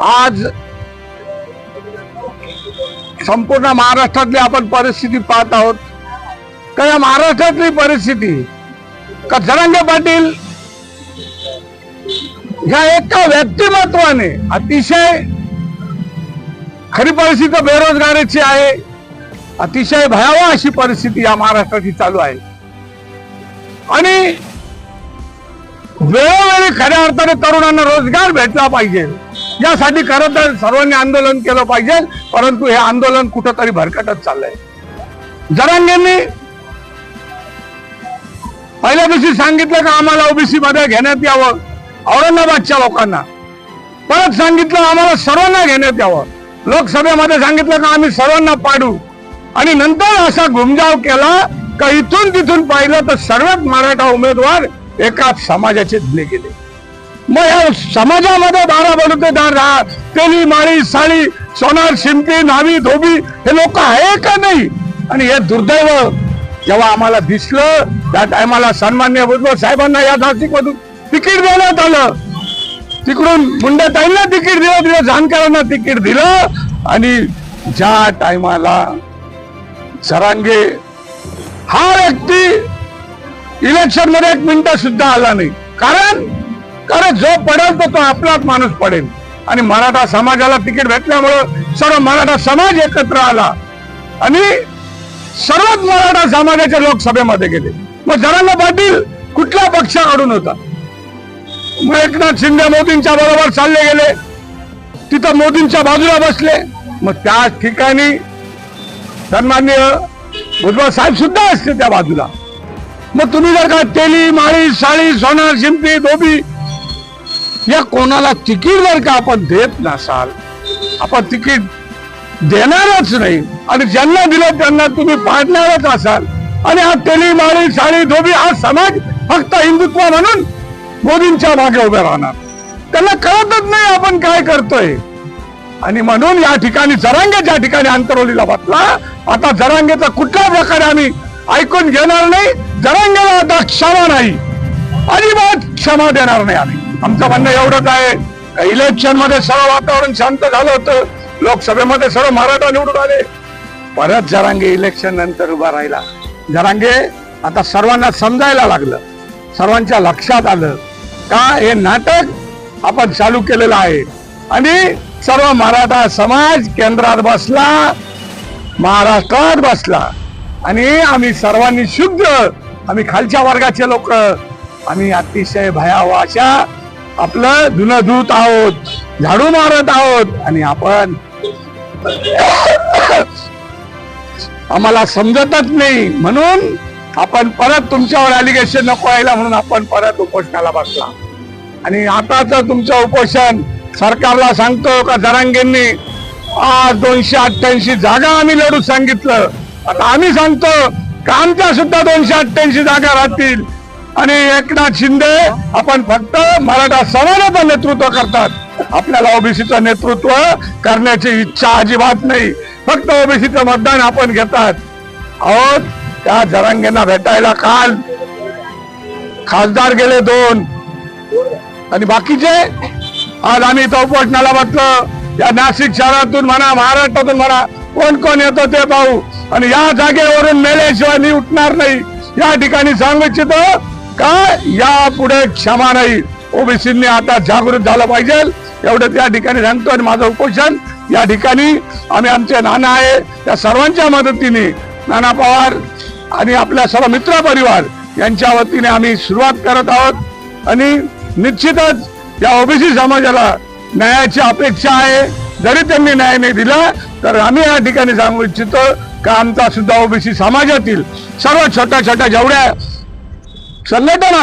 आज संपूर्ण महाराष्ट्रातली आपण परिस्थिती पाहत आहोत. का या महाराष्ट्रातली परिस्थिती? का जरांगे पाटील ह्या एका व्यक्तिमत्वाने अतिशय खरी परिस्थिती बेरोजगारीची आहे. अतिशय भयावह अशी परिस्थिती या महाराष्ट्राची चालू आहे. आणि वेळोवेळी खऱ्या अर्थाने तरुणांना रोजगार भेटला पाहिजे. यासाठी खरं तर सर्वांनी आंदोलन केलं पाहिजे परंतु हे आंदोलन कुठंतरी भरकटत चाललंय. जरांगेंनी पहिल्या दिवशी सांगितलं का आम्हाला ओबीसी मध्ये घेण्यात यावं औरंगाबादच्या लोकांना. परत सांगितलं आम्हाला सर्वांना घेण्यात यावं. लोकसभेमध्ये सांगितलं का आम्ही सर्वांना पाडू. आणि नंतर असा घुमजाव केला का इथून तिथून पाहिलं तर सर्वच मराठा उमेदवार एकाच समाजाचे दिले गेले. मग या समाजामध्ये बारा बलुतेदार राहा. तेली माळी साळी सोनार शिंपी नावी धोबी हे लोक आहे का नाही? आणि हे दुर्दैव जेव्हा आम्हाला दिसलं त्या टायमाला सन्मान्य भुजबळ साहेबांना या नाशिकमधून तिकीट देण्यात आलं. तिकडून मुंडे ताईंना तिकीट दिलं तिथे जानकरांना तिकीट दिलं. आणि ज्या टायमाला सरांगे हा व्यक्ती इलेक्शनमध्ये एक मिनिट सुद्धा आला नाही. कारण कारण जो पडेल तो तो आपलाच माणूस पडेल. आणि मराठा समाजाला तिकीट भेटल्यामुळं सर्व मराठा समाज एकत्र आला. आणि सर्वात मराठा समाजाच्या लोकसभेमध्ये गेले. मग जरांगा पाटील कुठल्या पक्षाकडून होता? मग एकनाथ शिंदे मोदींच्या बरोबर चालले गेले. तिथं मोदींच्या बाजूला बसले. मग त्या ठिकाणी सन्मान्य भुजबळ साहेब सुद्धा असते त्या बाजूला. मग तुम्ही जर का तेली माळी साळी सोनार शिंपी धोबी या कोणाला तिकीट जर का आपण देत नसाल आपण तिकीट देणारच नाही. आणि ज्यांना दिलं त्यांना तुम्ही पाडणारच असाल. आणि हा तेली माळी साळी धोबी हा समाज फक्त हिंदुत्व म्हणून मोदींच्या मागे उभे राहणार. त्यांना कळतच नाही आपण काय करतोय. आणि म्हणून या ठिकाणी जरांगे ज्या ठिकाणी अंतरवलीला बसला आता जरांगेचा कुठल्या प्रकारे आम्ही ऐकून घेणार नाही जरांगेला आता क्षमा नाही. अजिबात क्षमा देणार नाही आम्ही. आमचं म्हणणं एवढंच आहे. इलेक्शनमध्ये सर्व वातावरण शांत झालं होतं. लोकसभेमध्ये सर्व मराठा निवडून आले. परत जरांगे इलेक्शन नंतर उभा राहिला. जरांगे आता सर्वांना समजायला लागलं. सर्वांच्या लक्षात आलं. का हे नाटक आपण चालू केलेलं आहे? आणि सर्व मराठा समाज केंद्रात बसला महाराष्ट्रात बसला. आणि आम्ही सर्वांनी शुद्ध आम्ही खालच्या वर्गाचे लोक आम्ही अतिशय भयावह अशा आपलं धुन धुत आहोत झाडू मारत आहोत आणि आपण आम्हाला समजतच नाही. म्हणून आपण परत तुमच्यावर अलिगेशन नको यायला म्हणून आपण परत उपोषणाला बसला. आणि आताच तुमचं उपोषण सरकारला सांगतो का जरांगेंनी आज दोनशे अठ्ठ्याऐंशी जागा आम्ही लढू सांगितलं. आता आम्ही सांगतो का आमच्या सुद्धा दोनशे अठ्ठ्याऐंशी जागा राहतील? आणि एकनाथ शिंदे आपण फक्त मराठा समाजाचं नेतृत्व करतात. आपल्याला ओबीसीचं नेतृत्व करण्याची इच्छा अजिबात नाही. फक्त ओबीसीचं मतदान आपण घेतात. अहो त्या जरांगेंना भेटायला काल खासदार गेले दोन. आणि बाकीचे? आज आम्ही इथं उपोषणाला बसलो. या नाशिक शहरातून म्हणा महाराष्ट्रातून म्हणा कोण कोण येतो ते पाहू. आणि या जागेवरून मेल्याशिवाय मी उठणार नाही. या ठिकाणी सांगू इच्छितो का या पुढे क्षमा नाही. ओबीसींनी आता जागृत झालं पाहिजे. एवढं त्या ठिकाणी सांगतो आणि माझं उपोषण. या ठिकाणी आम्ही आमचे नाना आहे. त्या सर्वांच्या मदतीने नाना पवार आणि आपल्या सर्व मित्र परिवार यांच्या वतीने आम्ही सुरुवात करत आहोत. आणि निश्चितच या ओबीसी समाजाला न्यायाची अपेक्षा आहे. जरी त्यांनी न्याय नाही दिला तर आम्ही या ठिकाणी सांगू इच्छितो का आमचा सुद्धा ओबीसी समाजातील सर्व छोट्या छोट्या जेवढ्या సంఘటన